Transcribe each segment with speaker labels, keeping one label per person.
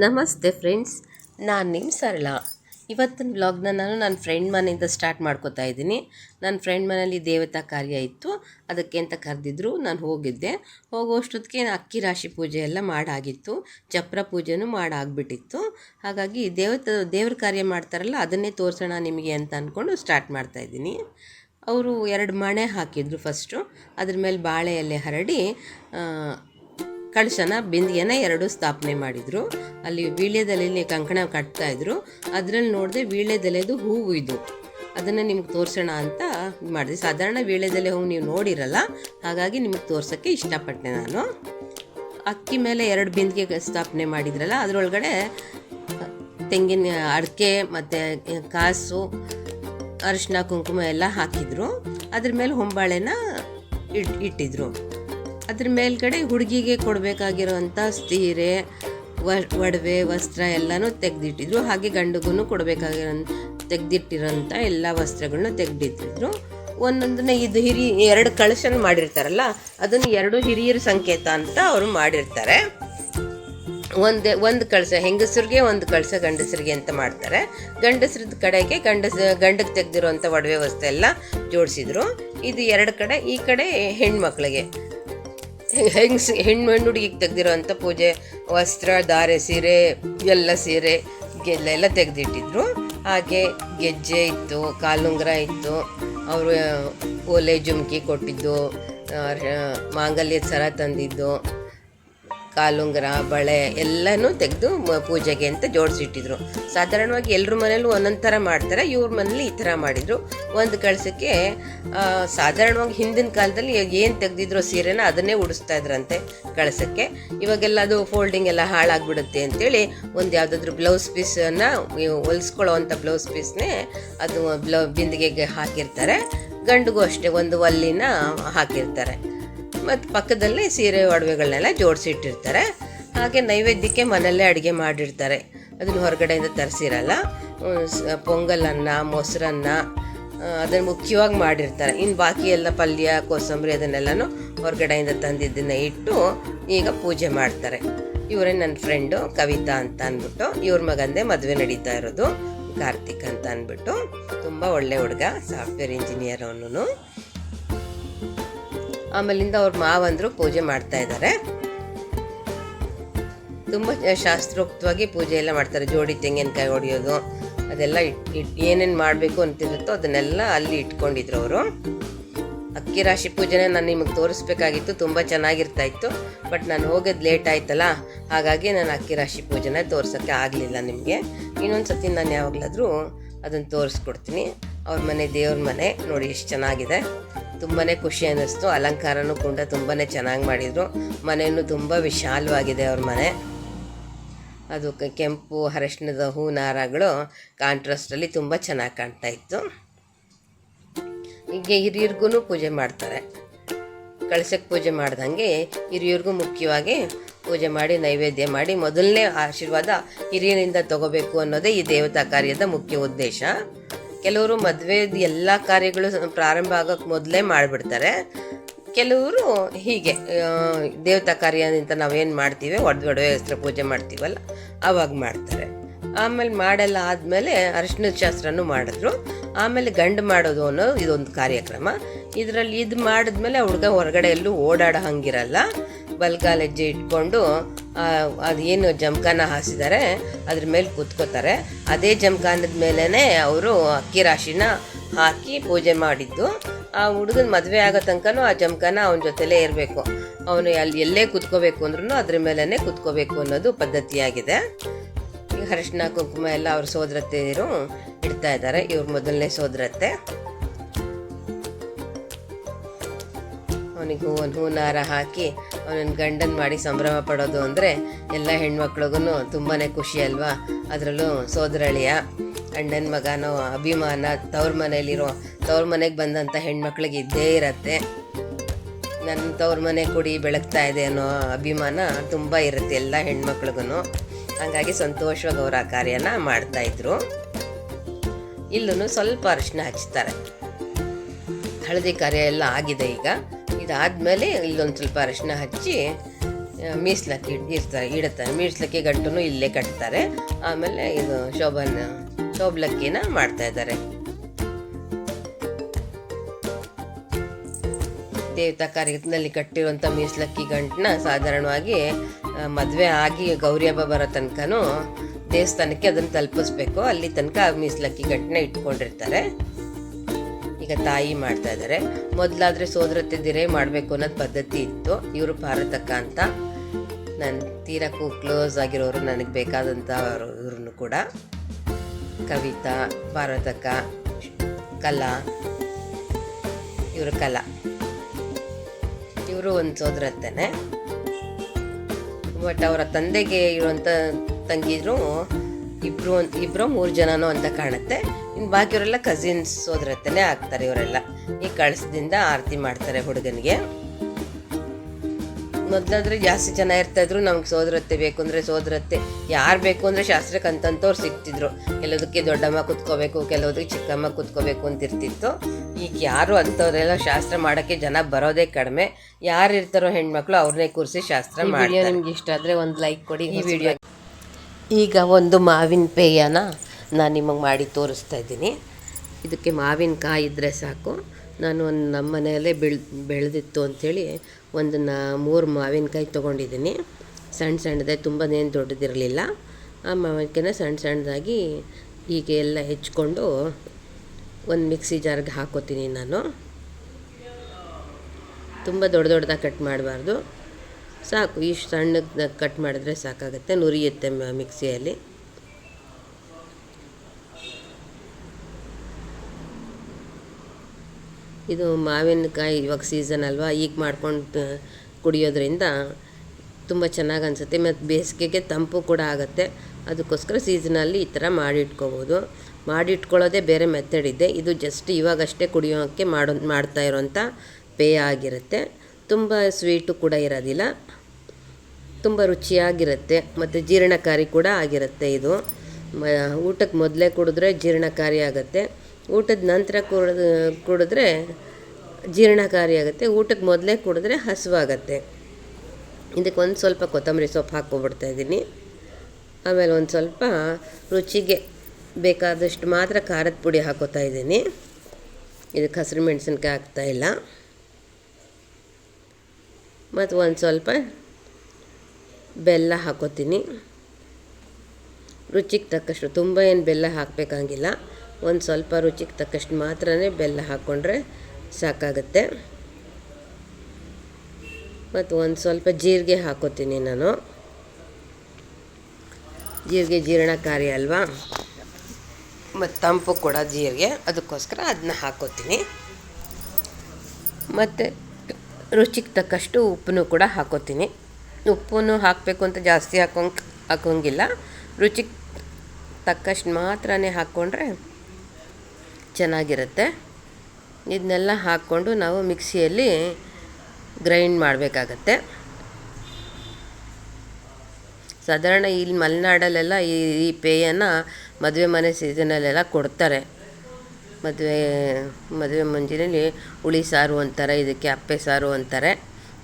Speaker 1: ನಮಸ್ತೆ ಫ್ರೆಂಡ್ಸ್, ನಾನು ನಿಮ್ಮ ಸರಳ. ಇವತ್ತಿನ ಬ್ಲಾಗ್ನ ನಾನು ನನ್ನ ಫ್ರೆಂಡ್ ಮನೆಯಿಂದ ಸ್ಟಾರ್ಟ್ ಮಾಡ್ಕೋತಾ ಇದ್ದೀನಿ. ನನ್ನ ಫ್ರೆಂಡ್ ಮನೇಲಿ ದೇವತಾ ಕಾರ್ಯ ಇತ್ತು. ಅದಕ್ಕೆ ಅಂತ ಕರೆದಿದ್ರು, ನಾನು ಹೋಗಿದ್ದೆ. ಹೋಗೋಷ್ಟೊತ್ತಿಗೆ ಅಕ್ಕಿ ರಾಶಿ ಪೂಜೆ ಎಲ್ಲ ಮಾಡಾಗಿತ್ತು. ಚಪ್ರ ಪೂಜೆನೂ ಮಾಡಾಗ್ಬಿಟ್ಟಿತ್ತು. ಹಾಗಾಗಿ ದೇವತ, ದೇವ್ರ ಕಾರ್ಯ ಮಾಡ್ತಾರಲ್ಲ, ಅದನ್ನೇ ತೋರಿಸೋಣ ನಿಮಗೆ ಅಂತ ಅಂದ್ಕೊಂಡು ಸ್ಟಾರ್ಟ್ ಮಾಡ್ತಾಯಿದ್ದೀನಿ ಅವರು ಎರಡು ಮಣೆ ಹಾಕಿದರು ಫಸ್ಟು ಅದ್ರ ಮೇಲೆ ಬಾಳೆ ಎಲೆ ಹರಡಿ ಕಳಶನ ಬಿಂದಿಗೆನ ಎರಡು ಸ್ಥಾಪನೆ ಮಾಡಿದರು. ಅಲ್ಲಿ ವೀಳ್ಯದೆಲೆಯಲ್ಲಿ ಕಂಕಣ ಕಟ್ತಾ ಇದ್ರು. ಅದರಲ್ಲಿ ನೋಡಿದೆ ವೀಳ್ಯದೆಲೆದು ಹೂವು ಇದು. ಅದನ್ನು ನಿಮ್ಗೆ ತೋರಿಸೋಣ ಅಂತ ಮಾಡಿದೆ. ಸಾಧಾರಣ ವೀಳ್ಯದೆಲೆ ಹೂವು ನೀವು ನೋಡಿರಲ್ಲ, ಹಾಗಾಗಿ ನಿಮಗೆ ತೋರ್ಸೋಕ್ಕೆ ಇಷ್ಟಪಟ್ಟೆ ನಾನು. ಅಕ್ಕಿ ಮೇಲೆ ಎರಡು ಬಿಂದಿಗೆ ಸ್ಥಾಪನೆ ಮಾಡಿದ್ರಲ್ಲ, ಅದರೊಳಗಡೆ ತೆಂಗಿನ ಅಡಿಕೆ ಮತ್ತು ಕಾಸು ಅರಿಶಿನ ಕುಂಕುಮ ಎಲ್ಲ ಹಾಕಿದ್ರು. ಅದ್ರ ಮೇಲೆ ಹೊಂಬಾಳೆನ ಇಟ್, ಇಟ್ಟಿದ್ರು. ಅದ್ರ ಮೇಲ್ಗಡೆ ಹುಡುಗಿಗೆ ಕೊಡಬೇಕಾಗಿರೋಂಥ ಸೀರೆ ಒಡವೆ, ವಸ್ತ್ರ ಎಲ್ಲನೂ ತೆಗೆದಿಟ್ಟಿದ್ರು. ಹಾಗೆ ಗಂಡಿಗೂ ಕೊಡಬೇಕಾಗಿರೋ ತೆಗೆದಿಟ್ಟಿರೋಂಥ ಎಲ್ಲ ವಸ್ತ್ರಗಳನ್ನ ತೆಗೆದಿಟ್ಟಿದ್ರು. ಒಂದೊಂದನ್ನ ಇದು ಹಿರಿ, ಎರಡು ಕಳಶನ ಮಾಡಿರ್ತಾರಲ್ಲ, ಅದನ್ನು ಎರಡು ಹಿರಿಯರ ಸಂಕೇತ ಅಂತ ಅವರು ಮಾಡಿರ್ತಾರೆ. ಒಂದೇ, ಒಂದು ಕಳಸ ಹೆಂಗಸರಿಗೆ ಒಂದು ಕಳಸ ಗಂಡಸರಿಗೆ ಅಂತ ಮಾಡ್ತಾರೆ. ಗಂಡಸ್ರದ ಕಡೆಗೆ ಗಂಡಸ ಗಂಡಕ್ಕೆ ತೆಗೆದಿರುವಂಥ ಒಡವೆ ವಸ್ತು ಎಲ್ಲ ಜೋಡಿಸಿದ್ರು. ಇದು ಎರಡು ಕಡೆ, ಈ ಕಡೆ ಹೆಣ್ಮಕ್ಳಿಗೆ. ಹೆಂಗ್ಸ್ ಹೆಣ್ಣು ಹೆಣ್ಣು ಹುಡುಗಿಗೆ ತೆಗ್ದಿರೋಂಥ ಪೂಜೆ, ವಸ್ತ್ರ ಧಾರೆ ಸೀರೆ, ಎಲ್ಲ ಸೀರೆ ಎಲ್ಲ ಎಲ್ಲ ತೆಗೆದಿಟ್ಟಿದ್ರು. ಹಾಗೆ ಗೆಜ್ಜೆ ಇತ್ತು ಕಾಲುಂಗ್ರ ಇತ್ತು, ಅವರು ಓಲೆ ಜುಮ್ಕಿ ಕೊಟ್ಟಿದ್ದು ಮಾಂಗಲ್ಯದ ಸರ ತಂದಿದ್ದು. ಕಾಲುಂಗುರ, ಬಳೆ ಎಲ್ಲನೂ ತೆಗೆದು ಪೂಜೆಗೆ ಅಂತ ಜೋಡಿಸಿಟ್ಟಿದ್ರು. ಸಾಧಾರಣವಾಗಿ ಎಲ್ಲರ ಮನೇಲೂ ಒಂದೊಂದು ಥರ ಮಾಡ್ತಾರೆ, ಇವ್ರ ಮನೇಲಿ ಈ ಥರ ಮಾಡಿದರು. ಒಂದು ಕಳಸಕ್ಕೆ ಸಾಧಾರಣವಾಗಿ ಹಿಂದಿನ ಕಾಲದಲ್ಲಿ ಏನು ತೆಗೆದಿದ್ರು ಸೀರೆನ ಅದನ್ನೇ ಉಡಿಸ್ತಾ ಇದ್ರಂತೆ ಕಳಸಕ್ಕೆ. ಇವಾಗೆಲ್ಲ ಅದು ಫೋಲ್ಡಿಂಗ್ ಎಲ್ಲ ಹಾಳಾಗ್ಬಿಡುತ್ತೆ ಅಂತೇಳಿ ಒಂದು ಯಾವುದಾದ್ರೂ ಬ್ಲೌಸ್ ಪೀಸನ್ನು ಹೊಲಿಸ್ಕೊಳ್ಳೋ ಅಂಥ ಬ್ಲೌಸ್ ಪೀಸ್ನೇ ಅದು ಬ್ಲೌ, ಬಿಂದಿಗೆಗೆ ಹಾಕಿರ್ತಾರೆ. ಗಂಡಿಗೂ ಅಷ್ಟೇ ಒಂದು ಒಲ್ಲಿನ ಹಾಕಿರ್ತಾರೆ. ಮತ್ತು ಪಕ್ಕದಲ್ಲೇ ಸೀರೆ ಒಡವೆಗಳನ್ನೆಲ್ಲ ಜೋಡಿಸಿಟ್ಟಿರ್ತಾರೆ. ಹಾಗೆ ನೈವೇದ್ಯಕ್ಕೆ ಮನೆಯಲ್ಲೇ ಅಡುಗೆ ಮಾಡಿರ್ತಾರೆ. ಅದನ್ನು ಹೊರಗಡೆಯಿಂದ ತರಿಸಿರಲ್ಲ. ಪೊಂಗಲನ್ನ, ಮೊಸರನ್ನ ಅದನ್ನು ಮುಖ್ಯವಾಗಿ ಮಾಡಿರ್ತಾರೆ. ಇನ್ನು ಬಾಕಿ ಎಲ್ಲ ಪಲ್ಯ, ಕೋಸಂಬರಿ ಅದನ್ನೆಲ್ಲನೂ ಹೊರಗಡೆಯಿಂದ ತಂದಿದ್ದನ್ನು ಇಟ್ಟು ಈಗ ಪೂಜೆ ಮಾಡ್ತಾರೆ. ಇವರೇ ನನ್ನ ಫ್ರೆಂಡು ಕವಿತಾ ಅಂತ ಅಂದ್ಬಿಟ್ಟು, ಇವ್ರ ಮಗಂದೇ ಮದುವೆ ನಡೀತಾ ಇರೋದು ಕಾರ್ತಿಕ್ ಅಂತ ಅಂದ್ಬಿಟ್ಟು. ತುಂಬ ಒಳ್ಳೆ ಹುಡುಗ, ಸಾಫ್ಟ್ವೇರ್ ಇಂಜಿನಿಯರ್ ಅವನು ಆಮೇಲಿಂದ ಅವ್ರ ಮಾವಂದರು ಪೂಜೆ ಮಾಡ್ತಾ ಇದ್ದಾರೆ ತುಂಬ ಶಾಸ್ತ್ರೋಕ್ತವಾಗಿ ಪೂಜೆ ಎಲ್ಲ ಮಾಡ್ತಾರೆ. ಜೋಡಿ ತೆಂಗಿನಕಾಯಿ ಹೊಡೆಯೋದು, ಅದೆಲ್ಲ ಇಟ್ ಏನೇನು ಮಾಡಬೇಕು ಅಂತಿರುತ್ತೋ ಅದನ್ನೆಲ್ಲ ಅಲ್ಲಿ ಇಟ್ಕೊಂಡಿದ್ರು ಅವರು. ಅಕ್ಕಿ ರಾಶಿ ಪೂಜೆನೇ ನಾನು ನಿಮಗೆ ತೋರಿಸ್ಬೇಕಾಗಿತ್ತು, ತುಂಬ ಚೆನ್ನಾಗಿರ್ತಾ ಇತ್ತು, ಬಟ್ ನಾನು ಹೋಗೋದು ಲೇಟ್ ಆಯ್ತಲ್ಲ, ಹಾಗಾಗಿ ನಾನು ಅಕ್ಕಿ ರಾಶಿ ಪೂಜೆನ ತೋರ್ಸೋಕ್ಕೆ ಆಗಲಿಲ್ಲ ನಿಮಗೆ. ಇನ್ನೊಂದು ಸತಿ ನಾನು ಯಾವಾಗಲಾದರೂ ಅದನ್ನು ತೋರಿಸ್ಕೊಡ್ತೀನಿ. ಅವ್ರ ಮನೆ, ದೇವ್ರ ಮನೆ ನೋಡಿ ಎಷ್ಟು ಚೆನ್ನಾಗಿದೆ. ತುಂಬಾ ಖುಷಿ ಅನ್ನಿಸ್ತು. ಅಲಂಕಾರನೂ ಕೂಡ ತುಂಬಾ ಚೆನ್ನಾಗಿ ಮಾಡಿದರು. ಮನೆಯೂ ತುಂಬ ವಿಶಾಲವಾಗಿದೆ ಅವ್ರ ಮನೆ. ಅದು ಕೆಂಪು, ಅರಶಿಣದ ಹೂ, ನಾರಗಳು ಕಾಂಟ್ರಾಸ್ಟಲ್ಲಿ ತುಂಬ ಚೆನ್ನಾಗಿ ಕಾಣ್ತಾ ಇತ್ತು. ಹೀಗೆ ಹಿರಿಯರಿಗೂ ಪೂಜೆ ಮಾಡ್ತಾರೆ. ಕಳಸಕ್ಕೆ ಪೂಜೆ ಮಾಡ್ದಂಗೆ ಹಿರಿಯರಿಗೂ ಮುಖ್ಯವಾಗಿ ಪೂಜೆ ಮಾಡಿ, ನೈವೇದ್ಯ ಮಾಡಿ ಮೊದಲನೇ ಆಶೀರ್ವಾದ ಹಿರಿಯರಿಂದ ತಗೋಬೇಕು ಅನ್ನೋದೇ ಈ ದೇವತಾ ಕಾರ್ಯದ ಮುಖ್ಯ ಉದ್ದೇಶ. ಕೆಲವರು ಮದುವೆದು ಎಲ್ಲ ಕಾರ್ಯಗಳು ಪ್ರಾರಂಭ ಆಗೋಕ್ಕೆ ಮೊದಲೇ ಮಾಡಿಬಿಡ್ತಾರೆ. ಕೆಲವರು ಹೀಗೆ ದೇವತಾ ಕಾರ್ಯ ಅಂತ ನಾವೇನು ಮಾಡ್ತೀವಿ ಒಡವೆ ಹೆಸ್ರು ಪೂಜೆ ಮಾಡ್ತೀವಲ್ಲ ಆವಾಗ ಮಾಡ್ತಾರೆ. ಆಮೇಲೆ ಮಾಡೆಲ್ಲ ಆದಮೇಲೆ ಅರಿಶಿಣದ ಶಾಸ್ತ್ರನೂ ಮಾಡಿದ್ರು. ಆಮೇಲೆ ಗಂಡು ಮಾಡೋದು ಅನ್ನೋ ಇದೊಂದು ಕಾರ್ಯಕ್ರಮ. ಇದರಲ್ಲಿ ಇದು ಮಾಡಿದ್ಮೇಲೆ ಹುಡುಗ ಹೊರಗಡೆ ಎಲ್ಲೂ ಓಡಾಡೋ ಹಂಗಿರಲ್ಲ. ಬಲ್ಗಾಲೆಜ್ಜೆ ಇಟ್ಕೊಂಡು ಅದೇನು ಜಮಖಾನ ಹಾಸಿದ್ದಾರೆ, ಅದ್ರ ಮೇಲೆ ಕೂತ್ಕೋತಾರೆ. ಅದೇ ಜಮಖಾನದ ಮೇಲೇ ಅವರು ಅಕ್ಕಿ ರಾಶಿನ ಹಾಕಿ ಪೂಜೆ ಮಾಡಿದ್ದು. ಆ ಹುಡುಗನ ಮದುವೆ ಆಗೋ ತನಕನೂ ಆ ಜಮಖಾನ ಅವನ ಜೊತೆಲೇ ಇರಬೇಕು. ಅವನು ಅಲ್ಲಿ ಎಲ್ಲೇ ಕುತ್ಕೋಬೇಕು ಅಂದ್ರೂ ಅದ್ರ ಮೇಲೇ ಕುತ್ಕೋಬೇಕು ಅನ್ನೋದು ಪದ್ಧತಿಯಾಗಿದೆ. ಈಗ ಅರಿಶಿನ, ಕುಂಕುಮ ಎಲ್ಲ ಅವ್ರ ಸೋದರತ್ತೆಯರು ಇಡ್ತಾ ಇದ್ದಾರೆ. ಇವ್ರ ಮೊದಲನೇ ಸೋದರತ್ತೆ ಅವನಿಗೆ ಹೂವನ್ನು ಹೂನಾರ ಹಾಕಿ ಅವನನ್ನು ಗಂಡನ್ ಮಾಡಿ ಸಂಭ್ರಮ ಪಡೋದು ಅಂದರೆ ಎಲ್ಲ ಹೆಣ್ಮಕ್ಳಿಗೂ ತುಂಬಾ ಖುಷಿ ಅಲ್ವಾ? ಅದರಲ್ಲೂ ಸೋದರಳಿಯ ಅಣ್ಣನ ಮಗನೋ ಅಭಿಮಾನ ತವ್ರ ಮನೇಲಿರೋ, ತವ್ರ ಮನೆಗೆ ಬಂದಂಥ ಹೆಣ್ಮಕ್ಳಿಗೆ ಇದ್ದೇ ಇರತ್ತೆ. ನನ್ನ ತವ್ರ ಮನೆ ಕುಡಿ ಬೆಳಗ್ತಾ ಇದೆ ಅನ್ನೋ ಅಭಿಮಾನ ತುಂಬ ಇರುತ್ತೆ ಎಲ್ಲ ಹೆಣ್ಮಕ್ಳಿಗೂ ಹಾಗಾಗಿ ಸಂತೋಷವಾಗಿ ಅವರ ಆ ಕಾರ್ಯನ ಮಾಡ್ತಾಯಿದ್ರು ಇಲ್ಲೂ ಸ್ವಲ್ಪ ಅರಿಶಿನ ಹಚ್ತಾರೆ. ಹಳದಿ ಕಾರ್ಯ ಎಲ್ಲ ಆಗಿದೆ ಈಗ. ಇದಾದಮೇಲೆ ಇಲ್ಲೊಂದು ಸ್ವಲ್ಪ ಅರಿಶಿನ ಹಚ್ಚಿ ಮೀಸ್ಲಕ್ಕಿ ಇಡ್ತಾರೆ, ಇಡುತ್ತಾರೆ. ಮೀಸ್ಲಕ್ಕಿ ಗಂಟು ಇಲ್ಲೇ ಕಟ್ತಾರೆ. ಆಮೇಲೆ ಇದು ಶೋಭನ, ಶೋಭಲಕ್ಕಿನ ಮಾಡ್ತಾ ಇದ್ದಾರೆ. ದೇವತಾ ಕಾರ್ಯಕ್ರಮದಲ್ಲಿ ಕಟ್ಟಿರುವಂಥ ಮೀಸ್ಲಕ್ಕಿ ಗಂಟನ್ನ ಸಾಧಾರಣವಾಗಿ ಮದುವೆ ಆಗಿ ಗೌರಿ ಹಬ್ಬ ಬರೋ ತನಕನೂ ದೇವಸ್ಥಾನಕ್ಕೆ ಅದನ್ನು ತಲುಪಿಸ್ಬೇಕು. ಅಲ್ಲಿ ತನಕ ಮೀಸ್ಲಕ್ಕಿ ಗಂಟನ್ನ ಇಟ್ಕೊಂಡಿರ್ತಾರೆ. ಈಗ ತಾಯಿ ಮಾಡ್ತಾ ಇದ್ದಾರೆ ಮೊದಲಾದರೆ ಸೋದರತ್ತೆದಿರೇ ಮಾಡಬೇಕು ಅನ್ನೋದು ಪದ್ಧತಿ ಇತ್ತು. ಇವರು ಭಾರತಕ್ಕ ಅಂತ. ನನ್ನ ತೀರಕ್ಕೂ ಕ್ಲೋಸ್ ಆಗಿರೋರು ನನಗೆ ಬೇಕಾದಂಥ ಇವ್ರನ್ನು ಕೂಡ. ಕವಿತಾ, ಭಾರತಕ್ಕ, ಕಲಾ. ಇವರು ಕಲಾ. ಇವರು ಒಂದು ಸೋದರತ್ತೆನೆ. ಬಟ್ ಅವರ ತಂದೆಗೆ ಇರುವಂಥ ತಂಗಿದ್ರು ಇಬ್ರು ಇಬ್ರು ಮೂರು ಜನನೋ ಅಂತ ಕಾಣುತ್ತೆ. ಇನ್ ಬಾಕಿಯವರೆಲ್ಲ ಕಸಿನ್ಸ್ ಸೋದರತ್ತೆನೆ ಆಗ್ತಾರೆ ಇವರೆಲ್ಲ. ಈ ಕಳಸದಿಂದ ಆರತಿ ಮಾಡ್ತಾರೆ ಹುಡುಗನಿಗೆ. ಮೊದಲಾದ್ರೆ ಜಾಸ್ತಿ ಜನ ಇರ್ತಾ ಇದ್ರು ನಮ್ಗೆ ಸೋದರತ್ತೆ ಬೇಕು ಅಂದ್ರೆ ಸೋದರತ್ತೆ ಯಾರು ಬೇಕು ಅಂದ್ರೆ ಶಾಸ್ತ್ರಕ್ಕೆ ಅಂತಂತವ್ರು ಸಿಗ್ತಿದ್ರು. ಕೆಲವೊದಕ್ಕೆ ದೊಡ್ಡಮ್ಮ ಕುತ್ಕೋಬೇಕು ಕೆಲವೊದಕ್ಕೆ ಚಿಕ್ಕಮ್ಮ ಕುತ್ಕೋಬೇಕು ಅಂತ ಇರ್ತಿತ್ತು ಈಗ ಯಾರು ಅಂಥವ್ರೆಲ್ಲ ಶಾಸ್ತ್ರ ಮಾಡೋಕ್ಕೆ ಜನ ಬರೋದೇ ಕಡಿಮೆ. ಯಾರು ಇರ್ತಾರೋ ಹೆಣ್ಮಕ್ಳು ಅವ್ರನ್ನೇ ಕೂರಿಸಿ ಶಾಸ್ತ್ರ ಮಾಡಿ ನಿಮ್ಗೆ ಇಷ್ಟ ಆದರೆ ಒಂದು ಲೈಕ್ ಕೊಡಿ ಈ ವಿಡಿಯೋ ಈಗ ಒಂದು ಮಾವಿನ ಪೇಯನ ನಾನು ನಿಮಗೆ ಮಾಡಿ ತೋರಿಸ್ತಾ ಇದ್ದೀನಿ. ಇದಕ್ಕೆ ಮಾವಿನಕಾಯಿ ಇದ್ದರೆ ಸಾಕು. ನಾನು ಒಂದು ನಮ್ಮ ಮನೆಯಲ್ಲೇ ಬೆಳ್, ಬೆಳೆದಿತ್ತು ಅಂಥೇಳಿ ಒಂದು ನಾ ಮೂರು ಮಾವಿನಕಾಯಿ ತೊಗೊಂಡಿದ್ದೀನಿ. ಸಣ್ಣ ಸಣ್ಣದೇ, ತುಂಬನೇನು ದೊಡ್ಡದಿರಲಿಲ್ಲ. ಆ ಮಾವಿನಕಾಯಿನ ಸಣ್ಣ ಸಣ್ಣದಾಗಿ ಹೀಗೆ ಎಲ್ಲ ಹೆಚ್ಕೊಂಡು ಒಂದು ಮಿಕ್ಸಿ ಜಾರ್ಗೆ ಹಾಕೋತೀನಿ ನಾನು. ತುಂಬ ದೊಡ್ಡ ದೊಡ್ಡದಾಗಿ ಕಟ್ ಮಾಡಬಾರ್ದು. ಸಾಕು, ಇಷ್ಟು ಸಣ್ಣಗೆ ಕಟ್ ಮಾಡಿದ್ರೆ ಸಾಕಾಗುತ್ತೆ. ನುರಿಯುತ್ತೆ ಮಿಕ್ಸಿಯಲ್ಲಿ. ಇದು ಮಾವಿನಕಾಯಿ ಇವಾಗ ಸೀಸನ್ ಅಲ್ವಾ, ಈಗ ಮಾಡ್ಕೊಂಡು ಕುಡಿಯೋದ್ರಿಂದ ತುಂಬ ಚೆನ್ನಾಗಿ ಅನಿಸುತ್ತೆ. ಮತ್ತು ಬೇಸಿಗೆಗೆ ತಂಪು ಕೂಡ ಆಗುತ್ತೆ. ಅದಕ್ಕೋಸ್ಕರ ಸೀಸನಲ್ಲಿ ಈ ಥರ ಮಾಡಿಟ್ಕೋಬೋದು ಮಾಡಿಟ್ಕೊಳ್ಳೋದೇ ಬೇರೆ ಮೆಥಡ್ ಇದೆ. ಇದು ಜಸ್ಟ್ ಇವಾಗಷ್ಟೇ ಕುಡಿಯೋಕ್ಕೆ ಮಾಡೋ, ಮಾಡ್ತಾ ಇರೋಂಥ ಪೇಯ ಆಗಿರುತ್ತೆ. ತುಂಬ ಸ್ವೀಟು ಕೂಡ ಇರೋದಿಲ್ಲ. ತುಂಬ ರುಚಿಯಾಗಿರುತ್ತೆ. ಮತ್ತು ಜೀರ್ಣಕಾರಿ ಕೂಡ ಆಗಿರುತ್ತೆ ಇದು. ಊಟಕ್ಕೆ ಮೊದಲೇ ಕುಡಿದ್ರೆ ಜೀರ್ಣಕಾರಿ ಆಗುತ್ತೆ. ಊಟದ ನಂತರ ಕುಡಿದು, ಕುಡಿದ್ರೆ ಜೀರ್ಣಕಾರಿ ಆಗುತ್ತೆ. ಊಟಕ್ಕೆ ಮೊದಲೇ ಕುಡಿದ್ರೆ ಹಸುವಾಗತ್ತೆ ಇದಕ್ಕೆ ಒಂದು ಸ್ವಲ್ಪ ಕೊತ್ತಂಬರಿ ಸೊಪ್ಪು ಹಾಕ್ಕೊಬಿಡ್ತಾ ಇದ್ದೀನಿ ಆಮೇಲೆ ಒಂದು ಸ್ವಲ್ಪ ರುಚಿಗೆ ಬೇಕಾದಷ್ಟು ಮಾತ್ರ ಖಾರದ ಪುಡಿ ಹಾಕೋತಾ ಇದ್ದೀನಿ ಇದಕ್ಕೆ ಹಸಿರು ಮೆಣಸಿನ್ಕಾಯಿ ಹಾಕ್ತಾ ಇಲ್ಲ. ಮತ್ತು ಒಂದು ಸ್ವಲ್ಪ ಬೆಲ್ಲ ಹಾಕೋತೀನಿ. ರುಚಿಗೆ ತಕ್ಕಷ್ಟು, ತುಂಬ ಏನು ಬೆಲ್ಲ ಹಾಕಬೇಕಾಗಿಲ್ಲ. ಒಂದು ಸ್ವಲ್ಪ ರುಚಿಗೆ ತಕ್ಕಷ್ಟು ಮಾತ್ರ ಬೆಲ್ಲ ಹಾಕ್ಕೊಂಡ್ರೆ ಸಾಕಾಗುತ್ತೆ. ಮತ್ತು ಒಂದು ಸ್ವಲ್ಪ ಜೀರಿಗೆ ಹಾಕೋತೀನಿ ನಾನು. ಜೀರಿಗೆ ಜೀರ್ಣಕಾರಿ ಅಲ್ವಾ? ಮತ್ತು ತಂಪು ಕೂಡ ಜೀರಿಗೆ, ಅದಕ್ಕೋಸ್ಕರ ಅದನ್ನ ಹಾಕೋತೀನಿ. ಮತ್ತು ರುಚಿಗೆ ತಕ್ಕಷ್ಟು ಉಪ್ಪನ್ನು ಕೂಡ ಹಾಕೋತೀನಿ. ಉಪ್ಪನ್ನು ಹಾಕಬೇಕು ಅಂತ ಜಾಸ್ತಿ ಹಾಕೋಂಗ್ ಹಾಕೋಂಗಿಲ್ಲ. ರುಚಿಗೆ ತಕ್ಕಷ್ಟು ಮಾತ್ರನೇ ಹಾಕ್ಕೊಂಡ್ರೆ ಚೆನ್ನಾಗಿರುತ್ತೆ. ಇದನ್ನೆಲ್ಲ ಹಾಕ್ಕೊಂಡು ನಾವು ಮಿಕ್ಸಿಯಲ್ಲಿ ಗ್ರೈಂಡ್ ಮಾಡಬೇಕಾಗತ್ತೆ. ಸಾಧಾರಣ ಇಲ್ಲಿ ಮಲೆನಾಡಲ್ಲೆಲ್ಲ ಈ ಪೇಯನ್ನು ಪೇಯನ ಮದುವೆ ಮನೆ ಸೀಸನಲ್ಲೆಲ್ಲ ಕೊಡ್ತಾರೆ. ಮದುವೆ ಮದುವೆ ಮುಂಜಾನೆಯಲ್ಲಿ ಹುಳಿ ಸಾರು ಅಂತಾರೆ, ಇದಕ್ಕೆ ಅಪ್ಪೆ ಸಾರು ಅಂತಾರೆ.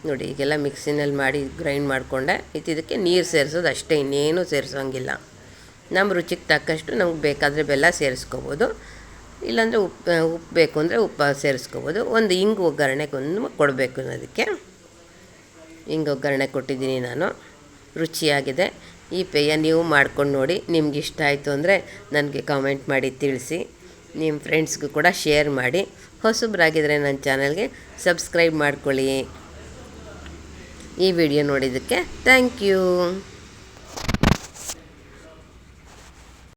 Speaker 1: ನೋಡಿ, ಈಗೆಲ್ಲ ಮಿಕ್ಸಿನಲ್ಲಿ ಮಾಡಿ ಗ್ರೈಂಡ್ ಮಾಡಿಕೊಂಡೆ. ಇದು ಇದಕ್ಕೆ ನೀರು ಸೇರಿಸೋದು ಅಷ್ಟೇ, ಇನ್ನೇನು ಸೇರಿಸೋಂಗಿಲ್ಲ. ನಮ್ಮ ರುಚಿಗೆ ತಕ್ಕಷ್ಟು ನಮ್ಗೆ ಬೇಕಾದರೆ ಬೆಲ್ಲ ಸೇರಿಸ್ಕೋಬೋದು. ಇಲ್ಲಾಂದರೆ ಉಪ್ಪು ಉಪ್ಪು ಬೇಕು ಅಂದರೆ ಉಪ್ಪು ಸೇರಿಸ್ಕೋಬೋದು. ಒಂದು ಹಿಂಗೆ ಒಗ್ಗರಣೆಗೊಂದು ಕೊಡಬೇಕು ಅದಕ್ಕೆ. ಹಿಂಗೆ ಒಗ್ಗರಣೆ ಕೊಟ್ಟಿದ್ದೀನಿ ನಾನು. ರುಚಿಯಾಗಿದೆ. ಈ ಪೇಯ ನೀವು ಮಾಡ್ಕೊಂಡು ನೋಡಿ, ನಿಮ್ಗೆ ಇಷ್ಟ ಆಯಿತು ಅಂದರೆ ನನಗೆ ಕಾಮೆಂಟ್ ಮಾಡಿ ತಿಳಿಸಿ. ನಿಮ್ಮ ಫ್ರೆಂಡ್ಸ್ಗೂ ಕೂಡ ಶೇರ್ ಮಾಡಿ. ಹೊಸಬ್ರಾಗಿದ್ದರೆ ನನ್ನ ಚಾನಲ್ಗೆ ಸಬ್ಸ್ಕ್ರೈಬ್ ಮಾಡ್ಕೊಳ್ಳಿ. ಈ ವಿಡಿಯೋ ನೋಡಿದ್ದಕ್ಕೆ ಥ್ಯಾಂಕ್ ಯು